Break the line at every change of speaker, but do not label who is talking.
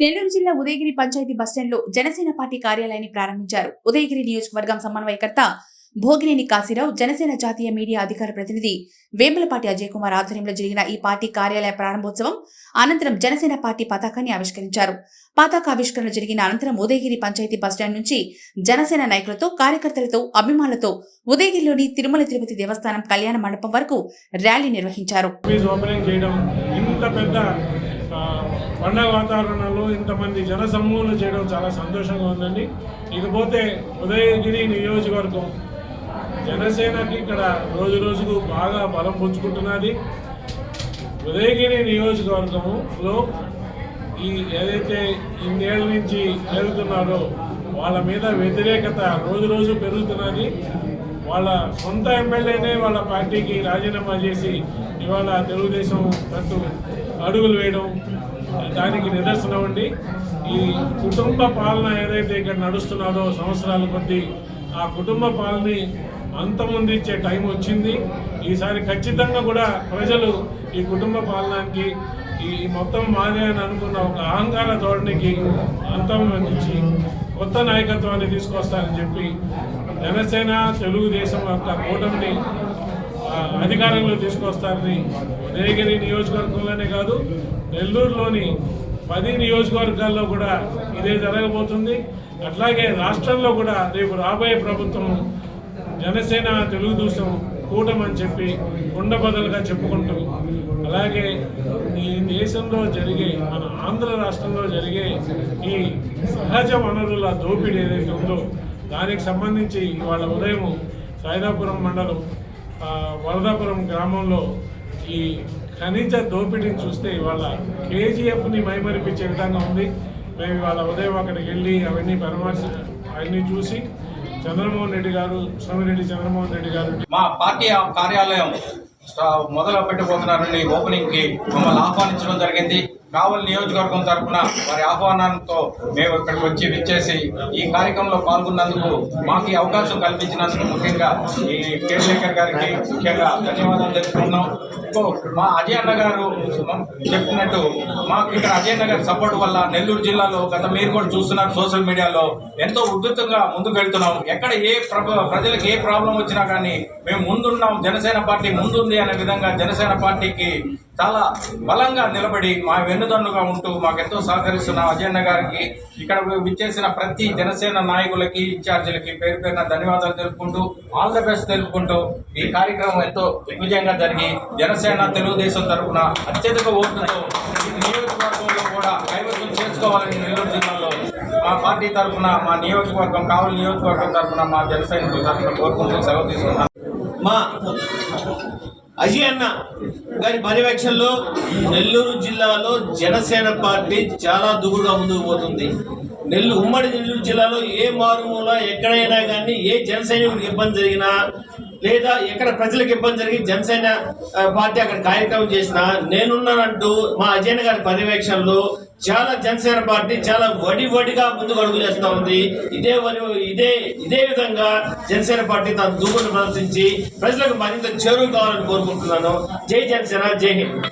నెల్లూరు జిల్లా ఉదయగిరి పంచాయతీ బస్టాండ్లో జనసేన పార్టీ కార్యాలయాన్ని ప్రారంభించారు. ఉదయగిరి నియోజకవర్గం సమన్వయకర్త భోగినేని కాశీరావు జనసేన జాతీయ మీడియా అధికార ప్రతినిధి వేములపాటి అజయ్ కుమార్ ఆధ్వర్యంలో జరిగిన ఈ పార్టీ కార్యాలయ ప్రారంభోత్సవం అనంతరం జనసేన పార్టీ పతాకాన్ని ఆవిష్కరించారు. పతాక ఆవిష్కరణ జరిగిన అనంతరం ఉదయగిరి పంచాయతీ బస్టాండ్ నుంచి జనసేన నాయకులతో కార్యకర్తలతో అభిమానులతో ఉదయగిరిలోని తిరుమల తిరుపతి దేవస్థానం కళ్యాణ మండపం వరకు ర్యాలీ నిర్వహించారు.
పండగ వాతావరణంలో ఇంతమంది జన సమూహాలు చేయడం చాలా సంతోషంగా ఉందండి. ఇకపోతే ఉదయగిరి నియోజకవర్గం జనసేనకి ఇక్కడ రోజు రోజుకు బాగా బలం పుంజుకుంటున్నది ఉదయగిరి నియోజకవర్గంలో ఈ ఏదైతే ఇన్నేళ్ళ నుంచి జరుగుతున్నారో వాళ్ళ మీద వ్యతిరేకత రోజు రోజు పెరుగుతున్నది. వాళ్ళ సొంత ఎమ్మెల్యేనే వాళ్ళ పార్టీకి రాజీనామా చేసి ఇవాళ తెలుగుదేశం తట్టు అడుగులు వేయడం దానికి నిదర్శనం అండి. ఈ కుటుంబ పాలన ఏదైతే ఇక్కడ నడుస్తున్నారో సంవత్సరాల కొద్దీ ఆ కుటుంబ పాలనని అంతమొందించే టైం వచ్చింది. ఈసారి ఖచ్చితంగా కూడా ప్రజలు ఈ కుటుంబ పాలనకి ఈ మొత్తం మాదే అని అనుకున్న ఒక అహంకార ధోరణికి అంతం అందించి కొత్త నాయకత్వాన్ని తీసుకొస్తారని చెప్పి జనసేన తెలుగుదేశం యొక్క కూటమిని అధికారంలో తీసుకొస్తారని ఉదయగిరి నియోజకవర్గంలోనే కాదు నెల్లూరులోని పది నియోజకవర్గాల్లో కూడా ఇదే జరగబోతుంది. అట్లాగే రాష్ట్రంలో కూడా రేపు రాబోయే ప్రభుత్వం జనసేన తెలుగుదేశం కూటమని చెప్పి కుండబదలుగా చెప్పుకుంటూ అలాగే ఈ దేశంలో జరిగే మన ఆంధ్ర రాష్ట్రంలో జరిగే ఈ సహజ వనరుల దోపిడీ ఏదైతే ఉందో దానికి సంబంధించి ఇవాళ ఉదయం సాయిదాపురం మండలం వరదాపురం గ్రామంలో ఈ ఖనిజ దోపిడీని చూస్తే ఇవాళ కేజీఎఫ్ని మైమరిపించే విధంగా ఉంది. మేము ఇవాళ ఉదయం అక్కడికి వెళ్ళి అవన్నీ పరామర్శ అవన్నీ చూసి చంద్రమోహన్ రెడ్డి గారు సోమిరెడ్డి చంద్రమోహన్ రెడ్డి గారు
మా పార్టీ కార్యాలయం మొదలు పెట్టబోతున్నారని ఓపెనింగ్కి మమ్మల్ని ఆహ్వానించడం జరిగింది. కావలి నియోజకవర్గం తరఫున వారి ఆహ్వానంతో మేము ఇక్కడికి వచ్చి విచ్చేసి ఈ కార్యక్రమంలో పాల్గొన్నందుకు మాకు ఈ అవకాశం కల్పించినందుకు ముఖ్యంగా ఈ కేశేఖర్ గారికి ముఖ్యంగా ధన్యవాదాలు తెలుపుతున్నాం మా అజయ్ అన్న గారు చెప్పినట్టు మాకు ఇక్కడ అజయ్ అన్న గారి సపోర్ట్ వల్ల నెల్లూరు జిల్లాలో గత మీరు కూడా చూస్తున్నారు సోషల్ మీడియాలో ఎంతో ఉధృతంగా ముందుకు వెళ్తున్నాం. ఎక్కడ ఏ ప్రజలకు ఏ ప్రాబ్లం వచ్చినా కానీ మేము ముందున్నాం. జనసేన పార్టీ ముందుంది అనే విధంగా జనసేన పార్టీకి చాలా బలంగా నిలబడి మా వెన్నుదన్నుగా ఉంటూ మాకెంతో సహకరిస్తున్న అజయన్న గారికి ఇక్కడ విచ్చేసిన ప్రతి జనసేన నాయకులకి ఇన్ఛార్జీలకి పేరు పేరున ధన్యవాదాలు తెలుపుకుంటూ ఆల్ ద బెస్ట్ తెలుపుకుంటూ ఈ కార్యక్రమం ఎంతో దిగ్విజయంగా జరిగి జనసేన తెలుగుదేశం తరఫున అత్యధిక ఓట్లతో ఈ నియోజకవర్గంలో కూడా కైవసం చేసుకోవాలని నెల్లూరు జిల్లాలో మా పార్టీ తరఫున మా నియోజకవర్గం కావలి నియోజకవర్గం తరఫున మా జనసైనికుల తరఫున కోరుకుంటూ సెలవు తీసుకున్నాం
మా అజయ్ అన్న గారి పర్యవేక్షణలో నెల్లూరు జిల్లాలో జనసేన పార్టీ చాలా దూకుడుగా ముందుకు పోతుంది. నెల్లూరు ఉమ్మడి నెల్లూరు జిల్లాలో ఏ మారుమూల ఎక్కడైనా కానీ ఏ జన ఇబ్బంది జరిగినా లేదా ఎక్కడ ప్రజలకు ఇబ్బంది జరిగి జనసేన పార్టీ అక్కడ కార్యక్రమం చేసినా నేనున్నానంటూ మా అజయ్ గారి పర్యవేక్షణలో చాలా జనసేన పార్టీ చాలా వడి వడిగా ముందుకు అడుగులు ఉంది. ఇదే వరి ఇదే ఇదే విధంగా జనసేన పార్టీ తన దూకును ప్రదర్శించి ప్రజలకు మరింత చేరువు కావాలని కోరుకుంటున్నాను. జై జనసేన జై హింద్.